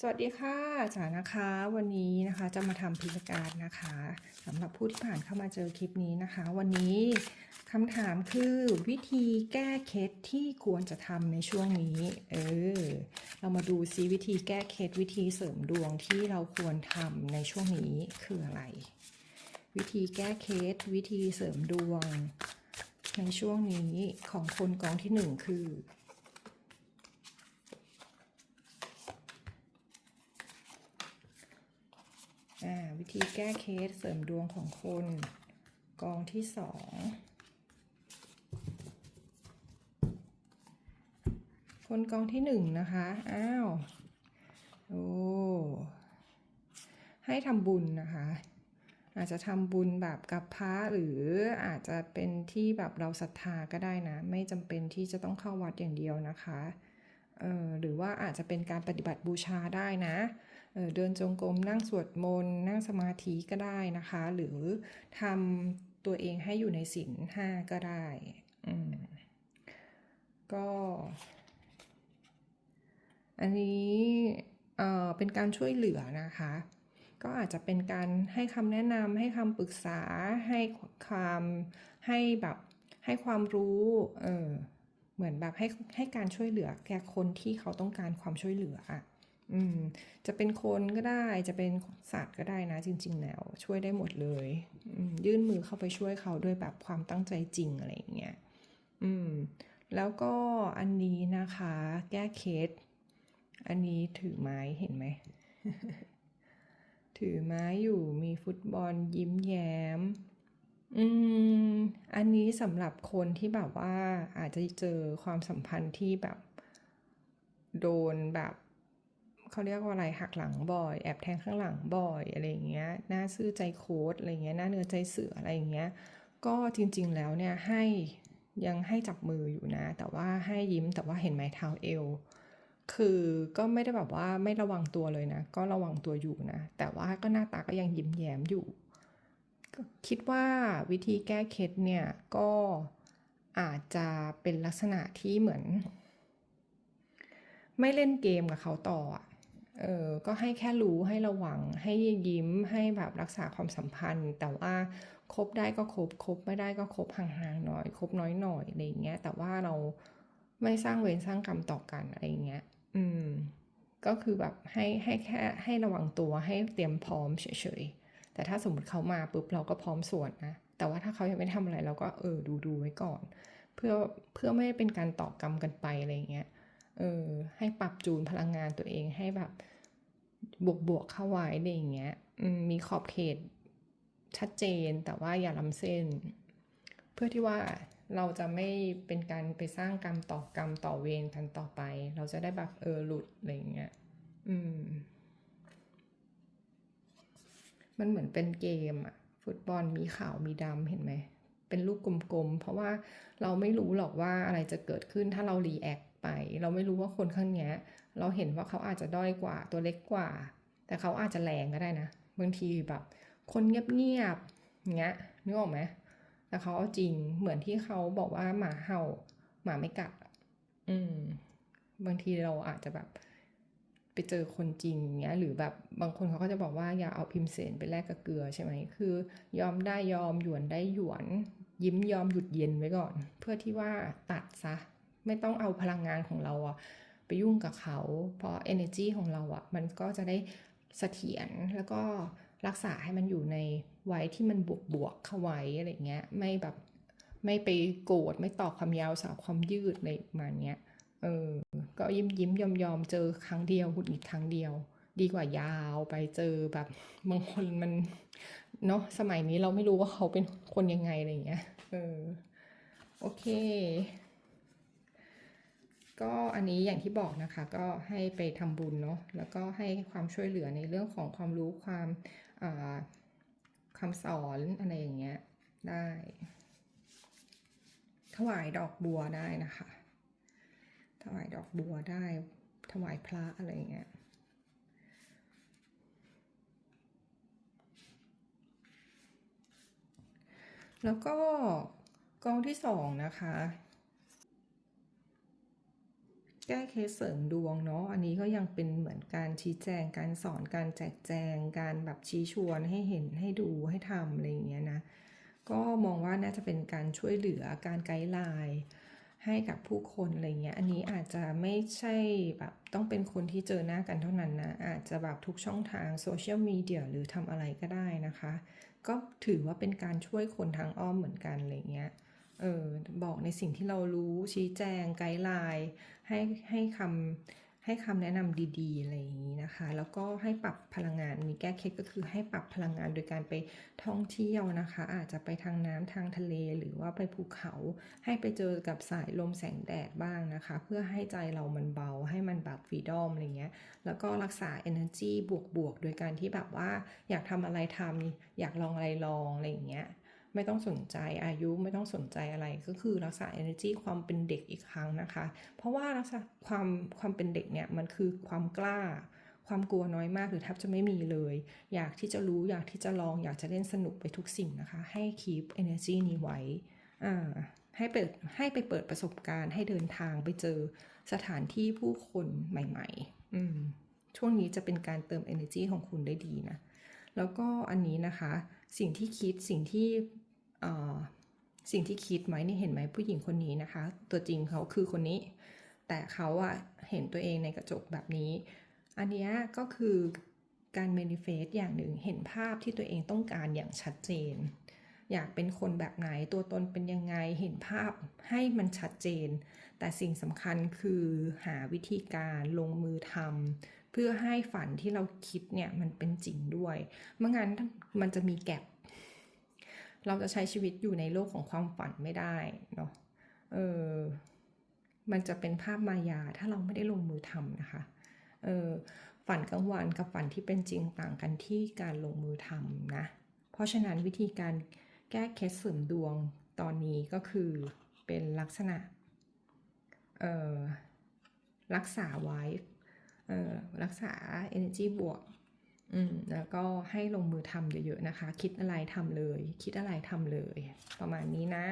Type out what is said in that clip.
สวัสดีค่ะจ๋านะคะ วันนี้นะคะจะมาทำพิธีการนะคะสำหรับผู้ที่ผ่านเข้ามาเจอคลิปนี้นะคะ วันนี้คำถามคือวิธีแก้เคล็ดที่ควรจะทำในช่วงนี้ เออ เรามาดูซิวิธีแก้เคล็ดวิธีเสริมดวงที่เราควรทำในช่วงนี้คืออะไร วิธีแก้เคล็ดวิธีเสริมดวง ในช่วงนี้ของคนกองที่หนึ่งคือ อ่า วิธีแก้เคสเสริมดวงของคนกองที่สองคนกองที่หนึ่งนะคะ อ้าว โอ้ ให้ทำบุญนะคะ อาจจะทำบุญแบบกับพระหรืออาจจะเป็นที่แบบเราศรัทธาก็ได้นะ ไม่จำเป็นที่จะต้องเข้าวัดอย่างเดียวนะคะ เออหรือว่าอาจจะเป็นการปฏิบัติบูชาได้นะ เดินจงกรมนั่งสวดมนต์นั่งสมาธิก็ได้นะคะ หรือทำตัวเองให้อยู่ในศีลห้าก็ได้ก็ อันนี้เป็นการช่วยเหลือนะคะ ก็อาจจะเป็นการให้คำแนะนำให้คำปรึกษาให้ความให้แบบให้ความรู้เออเหมือนแบบให้ให้การช่วยเหลือแก่คนที่เขาต้องการความช่วยเหลืออะ อืม จะเป็นคนก็ได้ จะเป็นสัตว์ก็ได้นะ จริง ๆ แล้ว ช่วยได้หมดเลยอืมยื่นมือเข้าไปช่วยเขาด้วยแบบความตั้งใจจริงอะไรอย่างเงี้ยอืม แล้วก็อันนี้นะคะ แก้เคส อันนี้ถือไม้เห็นไหม ถือไม้อยู่มีฟุตบอลยิ้มแย้ม อืม อันนี้สำหรับคนที่แบบว่าอาจจะเจอความสัมพันธ์ที่แบบ โดนแบบ เขาเรียกว่าอะไรหักหลังบ่อย แอบแทงข้างหลังบ่อยอะไรอย่างเงี้ยหน้าซื่อใจโค้ดอะไรเงี้ยหน้าเนื้อใจเสืออะไรอย่างเงี้ยก็จริง ๆ แล้วเนี่ยให้ยังให้จับมืออยู่นะ แต่ว่าให้ยิ้มแต่ว่าเห็นไหมเท้าเอว คือก็ไม่ได้แบบว่าไม่ระวังตัวเลยนะ ก็ระวังตัวอยู่นะ แต่ว่าก็หน้าตาก็ยังยิ้มแย้มอยู่ก็คิดว่าวิธีแก้เคล็ดเนี่ยก็อาจจะเป็นลักษณะที่เหมือน ไม่เล่นเกมกับเขาต่ออะ เออก็ให้แค่รู้ให้ระวัง ให้ยิ้มให้แบบรักษาความสัมพันธ์ แต่ว่าคบได้ก็คบคบไม่ได้ก็คบห่างๆหน่อย คบน้อยหน่อยอะไรอย่างเงี้ยแต่ว่าเราไม่สร้างเวรสร้างกรรมต่อกันอะไรอย่างเงี้ยอืมก็คือแบบให้ให้แค่ให้ระวังตัวให้เตรียมพร้อมเฉยๆแต่ถ้าสมมติเขามาปุ๊บเราก็พร้อมสวนนะแต่ว่าถ้าเขายังไม่ทำอะไรเราก็เออดูดูไว้ก่อน เพื่อเพื่อไม่ให้เป็นการต่อกรรมกันไปอะไรอย่างเงี้ย เออให้ปรับจูนพลังงานตัวเองให้แบบบวกบวกเข้าไว้อะไรอย่างเงี้ยมมีขอบเขตชัดเจนแต่ว่าอย่าล้ำเส้น เพื่อที่ว่าเราจะไม่เป็นการไปสร้างกรรมต่อกรรมต่อเวรกันต่อไป เราจะได้แบบเออหลุดอะไรอย่างเงี้ยอืม มันเหมือนเป็นเกมอะฟุตบอลมีขาวมีดำเห็นไหมเป็นลูกกลมๆ เพราะว่าเราไม่รู้หรอกว่าอะไรจะเกิดขึ้นถ้าเรารีแอค ไป เราไม่รู้ว่าคนข้างเนี้ย เราเห็นว่าเขาอาจจะด้อยกว่าตัวเล็กกว่า แต่เขาอาจจะแรงก็ได้นะบางทีแบบ คนเงียบๆอย่างเงี้ยนึกออกไหมแต่เขาเอาจริงเหมือนที่เขาบอกว่าหมาเห่าหมาไม่กัดอะอืม บางทีเราอาจจะแบบไปเจอคนจริงอย่างเงี้ยหรือแบบบางคนเขาก็จะบอกว่าอย่าเอาพิมพ์เสนไปแลกกับเกลือใช่ไหมคือ ยอมได้ยอมหยวนได้หยวน ยิ้มยอมหยุดเย็นไว้ก่อน เพื่อที่ว่าตัดซะ ไม่ต้องเอาพลังงานของเราอะไปยุ่งกับเขา เพราะ energy ของเราอะมันก็จะได้เสถียรแล้วก็รักษาให้มันอยู่ในไว้ที่มันบวกบวกๆเข้าไว้อะไรเงี้ยไม่แบบไม่ไปโกรธไม่ต่อความยาวสาวความยืดอะไรประมาณเนี้ยเออก็ยิ้มยิ้มยอมยอมเจอครั้งเดียวหุดหงิดครั้งเดียว ดีกว่ายาวไปเจอแบบบางคนมันเนาะสมัยนี้เราไม่รู้ว่าเขาเป็นคนยังไงอะไรเงี้ยเออโอเค อันนี้อย่างที่บอกนะคะ ก็ให้ไปทำบุญเนาะแล้วก็ให้ความช่วยเหลือในเรื่องของความรู้ความอ่าคำสอนอะไรอย่างเงี้ยได้ ถวายดอกบัวได้นะคะ ถวายดอกบัวได้ ถวายพระอะไรอย่างเงี้ยแล้วก็กองที่สองนะคะ แก้เคสเสริมดวงเนาะอันนี้ก็ยังเป็นเหมือนการชี้แจง การสอนการแจกแจง การแบบชี้ชวนให้เห็นให้ดูให้ทำอะไรอย่างเงี้ยนะก็มองว่าน่าจะเป็นการช่วยเหลือการไกด์ไลน์ให้กับผู้คนอะไรเงี้ย อันนี้อาจจะไม่ใช่แบบต้องเป็นคนที่เจอหน้ากันเท่านั้นนะ อาจจะแบบทุกช่องทางโซเชียลมีเดียหรือทำอะไรก็ได้นะคะ ก็ถือว่าเป็นการช่วยคนทางอ้อมเหมือนกันอะไรเงี้ย เออบอกในสิ่งที่เรารู้ชี้แจงไกด์ไลน์ให้ให้คำให้คำแนะนำดีๆอะไรอย่างนี้นะคะ แล้วก็ให้ปรับพลังงานมีแก้เคล็ดก็คือให้ปรับพลังงานโดยการไปท่องเที่ยวนะคะ อาจจะไปทางน้ำทางทะเลหรือว่าไปภูเขา ให้ไปเจอกับสายลมแสงแดดบ้างนะคะ เพื่อให้ใจเรามันเบาให้มันแบบฟรีดอมอะไรเงี้ยแล้วก็รักษา energy บวกๆโดยการที่แบบว่าอยากทำอะไรทำอยากลองอะไรลองอะไรอย่างเงี้ย ไม่ต้องสนใจอายุไม่ต้องสนใจอะไรก็คือรักษา energy ความเป็นเด็กอีกครั้งนะคะ เพราะว่ารักษาความความเป็นเด็กเนี่ยมันคือความกล้า ความกลัวน้อยมากหรือแทบจะไม่มีเลย อยากที่จะรู้อยากที่จะลองอยากจะเล่นสนุกไปทุกสิ่งนะคะ ให้ keep energy นี้ไว้อ่าให้เปิดให้ไปเปิดประสบการณ์ให้เดินทางไปเจอสถานที่ผู้คนใหม่ๆ อืมช่วงนี้จะเป็นการเติม energy ของคุณได้ดีนะ แล้วก็อันนี้นะคะ สิ่งที่คิดสิ่งที่ สิ่งที่คิดไหมนี่เห็นไหมผู้หญิงคนนี้นะคะ ตัวจริงเขาคือคนนี้ แต่เขาอะเห็นตัวเองในกระจกแบบนี้ อันนี้ก็คือการ manifest อย่างหนึ่งเห็นภาพที่ตัวเองต้องการอย่างชัดเจน อยากเป็นคนแบบไหนตัวตนเป็นยังไงเห็นภาพให้มันชัดเจน แต่สิ่งสำคัญคือหาวิธีการลงมือทำเพื่อให้ฝันที่เราคิดเนี่ยมันเป็นจริงด้วยเมื่องั้นมันจะมีแกลบ เราจะใช้ชีวิตอยู่ในโลกของความฝันไม่ได้เนาะเออมันจะเป็นภาพมายาถ้าเราไม่ได้ลงมือทำนะคะเออฝันกลางวันกับฝันที่เป็นจริงต่างกันที่การลงมือทำนะ เพราะฉะนั้นวิธีการแก้เคสเสริมดวงตอนนี้ก็คือเป็นลักษณะเออรักษาไว้เออรักษา energy บวก อืมแล้วก็ให้ลงมือทำเยอะๆนะคะ คิดอะไรทำเลย คิดอะไรทำเลย ประมาณนี้นะ